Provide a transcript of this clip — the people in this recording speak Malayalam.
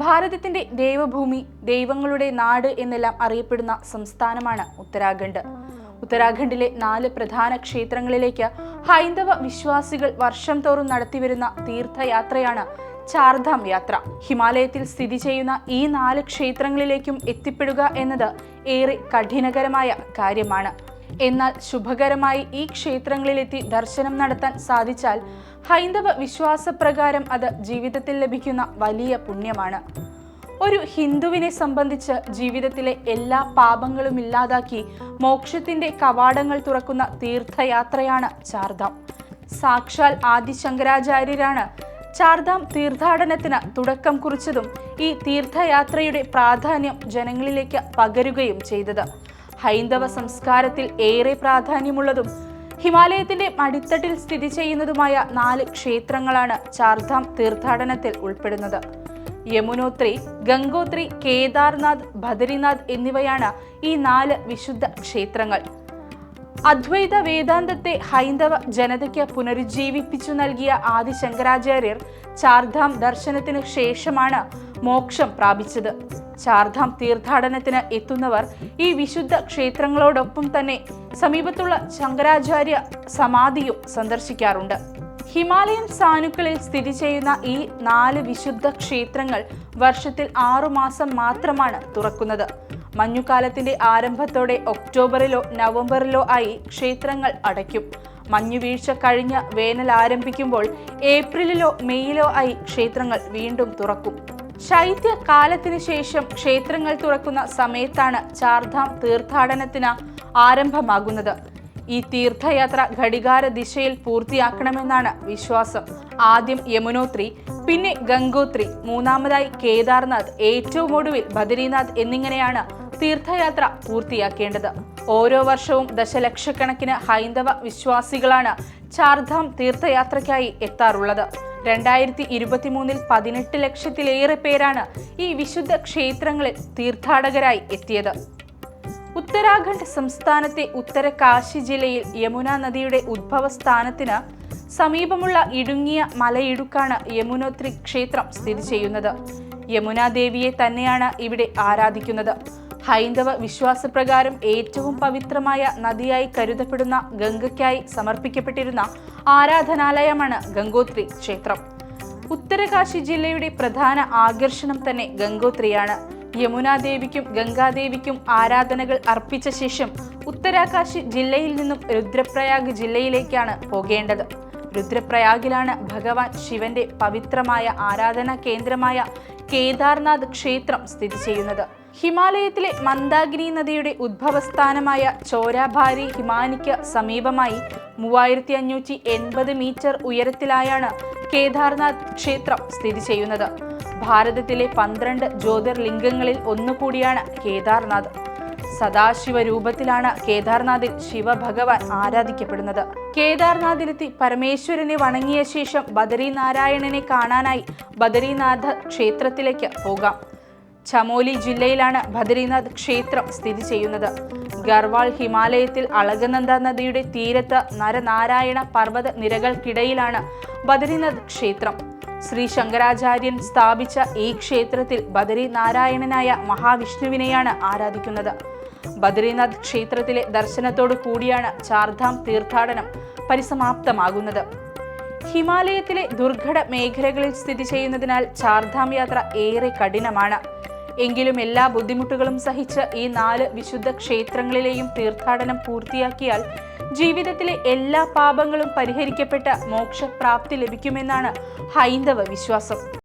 ഭാരതത്തിന്റെ ദൈവഭൂമി ദൈവങ്ങളുടെ നാട് എന്നെല്ലാം അറിയപ്പെടുന്ന സംസ്ഥാനമാണ് ഉത്തരാഖണ്ഡ്. ഉത്തരാഖണ്ഡിലെ നാല് പ്രധാന ക്ഷേത്രങ്ങളിലേക്ക് ഹൈന്ദവ വിശ്വാസികൾ വർഷം തോറും നടത്തിവരുന്ന തീർത്ഥയാത്രയാണ് ചാർധാം യാത്ര. ഹിമാലയത്തിൽ സ്ഥിതി ചെയ്യുന്ന ഈ നാല് ക്ഷേത്രങ്ങളിലേക്കും എത്തിപ്പെടുക എന്നത് ഏറെ കഠിനകരമായ കാര്യമാണ്. എന്നാൽ ശുഭകരമായി ഈ ക്ഷേത്രങ്ങളിലെത്തി ദർശനം നടത്താൻ സാധിച്ചാൽ ഹൈന്ദവ വിശ്വാസപ്രകാരം അത് ജീവിതത്തിൽ ലഭിക്കുന്ന വലിയ പുണ്യമാണ്. ഒരു ഹിന്ദുവിനെ സംബന്ധിച്ച് ജീവിതത്തിലെ എല്ലാ പാപങ്ങളും ഇല്ലാതാക്കി മോക്ഷത്തിന്റെ കവാടങ്ങൾ തുറക്കുന്ന തീർത്ഥയാത്രയാണ് ചാർധാം. സാക്ഷാൽ ആദി ശങ്കരാചാര്യരാണ് ചാർധാം തീർത്ഥാടനത്തിന് തുടക്കം കുറിച്ചതും ഈ തീർത്ഥയാത്രയുടെ പ്രാധാന്യം ജനങ്ങളിലേക്ക് പകരുകയും ചെയ്തത്. ഹൈന്ദവ സംസ്കാരത്തിൽ ഏറെ പ്രാധാന്യമുള്ളതും ഹിമാലയത്തിന്റെ അടിത്തട്ടിൽ സ്ഥിതി ചെയ്യുന്നതുമായ നാല് ക്ഷേത്രങ്ങളാണ് ചാർധാം തീർത്ഥാടനത്തിൽ ഉൾപ്പെടുന്നത്. യമുനോത്രി ഗംഗോത്രി കേദാർനാഥ് ബദരിനാഥ് എന്നിവയാണ് ഈ നാല് വിശുദ്ധ ക്ഷേത്രങ്ങൾ. അദ്വൈത വേദാന്തത്തെ ഹൈന്ദവ ജനതയ്ക്ക് പുനരുജ്ജീവിപ്പിച്ചു നൽകിയ ആദി ശങ്കരാചാര്യർ ചാർധാം ദർശനത്തിനു ശേഷമാണ് മോക്ഷം പ്രാപിച്ചത്. ചാർധാം തീർത്ഥാടനത്തിന് എത്തുന്നവർ ഈ വിശുദ്ധ ക്ഷേത്രങ്ങളോടൊപ്പം തന്നെ സമീപത്തുള്ള ശങ്കരാചാര്യ സമാധിയും സന്ദർശിക്കാറുണ്ട്. ഹിമാലയൻ സാനുക്കളിൽ സ്ഥിതി ചെയ്യുന്ന ഈ നാല് വിശുദ്ധ ക്ഷേത്രങ്ങൾ വർഷത്തിൽ ആറുമാസം മാത്രമാണ് തുറക്കുന്നത്. മഞ്ഞുകാലത്തിന്റെ ആരംഭത്തോടെ ഒക്ടോബറിലോ നവംബറിലോ ആയി ക്ഷേത്രങ്ങൾ അടയ്ക്കും. മഞ്ഞുവീഴ്ച കഴിഞ്ഞ് വേനൽ ആരംഭിക്കുമ്പോൾ ഏപ്രിലിലോ മെയ്യിലോ ആയി ക്ഷേത്രങ്ങൾ വീണ്ടും തുറക്കും. ശൈത്യ കാലത്തിന് ശേഷം ക്ഷേത്രങ്ങൾ തുറക്കുന്ന സമയത്താണ് ചാർധാം തീർത്ഥാടനത്തിന് ആരംഭമാകുന്നത്. ഈ തീർത്ഥയാത്ര ഘടികാര ദിശയിൽ പൂർത്തിയാക്കണമെന്നാണ് വിശ്വാസം. ആദ്യം യമുനോത്രി പിന്നെ ഗംഗോത്രി മൂന്നാമതായി കേദാർനാഥ് ഏറ്റവും ഒടുവിൽ ബദരീനാഥ് എന്നിങ്ങനെയാണ് തീർത്ഥയാത്ര പൂർത്തിയാക്കേണ്ടത്. ഓരോ വർഷവും ദശലക്ഷക്കണക്കിന് ഹൈന്ദവ വിശ്വാസികളാണ് ചാർധാം തീർത്ഥയാത്രയ്ക്കായി എത്താറുള്ളത്. രണ്ടായിരത്തി ഇരുപത്തിമൂന്നിൽ പതിനെട്ട് ലക്ഷത്തിലേറെ പേരാണ് ഈ വിശുദ്ധ ക്ഷേത്രങ്ങളിൽ തീർത്ഥാടകരായി എത്തിയത്. ഉത്തരാഖണ്ഡ് സംസ്ഥാനത്തെ ഉത്തര കാശി ജില്ലയിൽ യമുന നദിയുടെ ഉദ്ഭവസ്ഥാനത്തിന് സമീപമുള്ള ഇടുങ്ങിയ മലയിടുക്കാണ് യമുനോത്രി ക്ഷേത്രം സ്ഥിതി ചെയ്യുന്നത്. യമുനാദേവിയെ തന്നെയാണ് ഇവിടെ ആരാധിക്കുന്നത്. ഹൈന്ദവ വിശ്വാസപ്രകാരം ഏറ്റവും പവിത്രമായ നദിയായി കരുതപ്പെടുന്ന ഗംഗയ്ക്കായി സമർപ്പിക്കപ്പെട്ടിരുന്ന ആരാധനാലയമാണ് ഗംഗോത്രി ക്ഷേത്രം. ഉത്തരകാശി ജില്ലയുടെ പ്രധാന ആകർഷണം തന്നെ ഗംഗോത്രിയാണ്. യമുനാദേവിക്കും ഗംഗാദേവിക്കും ആരാധനകൾ അർപ്പിച്ച ശേഷം ഉത്തരാകാശി ജില്ലയിൽ നിന്നും രുദ്രപ്രയാഗ് ജില്ലയിലേക്കാണ് പോകേണ്ടത്. രുദ്രപ്രയാഗിലാണ് ഭഗവാൻ ശിവന്റെ പവിത്രമായ ആരാധനാ കേന്ദ്രമായ കേദാർനാഥ് ക്ഷേത്രം സ്ഥിതി ചെയ്യുന്നത്. ഹിമാലയത്തിലെ മന്ദാകിനി നദിയുടെ ഉദ്ഭവസ്ഥാനമായ ചോരാഭാരി ഹിമാനിക്ക് സമീപമായി മൂവായിരത്തി അഞ്ഞൂറ്റി എൺപത് മീറ്റർ ഉയരത്തിലായാണ് കേദാർനാഥ് ക്ഷേത്രം സ്ഥിതി ചെയ്യുന്നത്. ഭാരതത്തിലെ പന്ത്രണ്ട് ജ്യോതിർലിംഗങ്ങളിൽ ഒന്നുകൂടിയാണ് കേദാർനാഥ്. സദാശിവ രൂപത്തിലാണ് കേദാർനാഥിൽ ശിവഭഗവാൻ ആരാധിക്കപ്പെടുന്നത്. കേദാർനാഥിലെത്തി പരമേശ്വരനെ വണങ്ങിയ ശേഷം ബദരീനാരായണനെ കാണാനായി ബദരീനാഥ ക്ഷേത്രത്തിലേക്ക് പോകാം. ചമോലി ജില്ലയിലാണ് ബദരീനാഥ് ക്ഷേത്രം സ്ഥിതി ചെയ്യുന്നത്. ഗർവാൾ ഹിമാലയത്തിൽ അളകനന്ദ നദിയുടെ തീരത്ത് നരനാരായണ പർവത നിരകൾക്കിടയിലാണ് ബദരീനാഥ് ക്ഷേത്രം. ശ്രീ ശങ്കരാചാര്യൻ സ്ഥാപിച്ച ഈ ക്ഷേത്രത്തിൽ ബദരി നാരായണനായ മഹാവിഷ്ണുവിനെയാണ് ആരാധിക്കുന്നത്. ബദരീനാഥ് ക്ഷേത്രത്തിലെ ദർശനത്തോടു കൂടിയാണ് ചാർധാം തീർത്ഥാടനം പരിസമാപ്തമാകുന്നത്. ഹിമാലയത്തിലെ ദുർഘട മേഖലകളിൽ സ്ഥിതി ചെയ്യുന്നതിനാൽ ചാർധാം യാത്ര ഏറെ കഠിനമാണ്. എങ്കിലും എല്ലാ ബുദ്ധിമുട്ടുകളും സഹിച്ച് ഈ നാല് വിശുദ്ധ ക്ഷേത്രങ്ങളിലെയും തീർത്ഥാടനം പൂർത്തിയാക്കിയാൽ ജീവിതത്തിലെ എല്ലാ പാപങ്ങളും പരിഹരിക്കപ്പെട്ട മോക്ഷപ്രാപ്തി ലഭിക്കുമെന്നാണ് ഹൈന്ദവ വിശ്വാസം.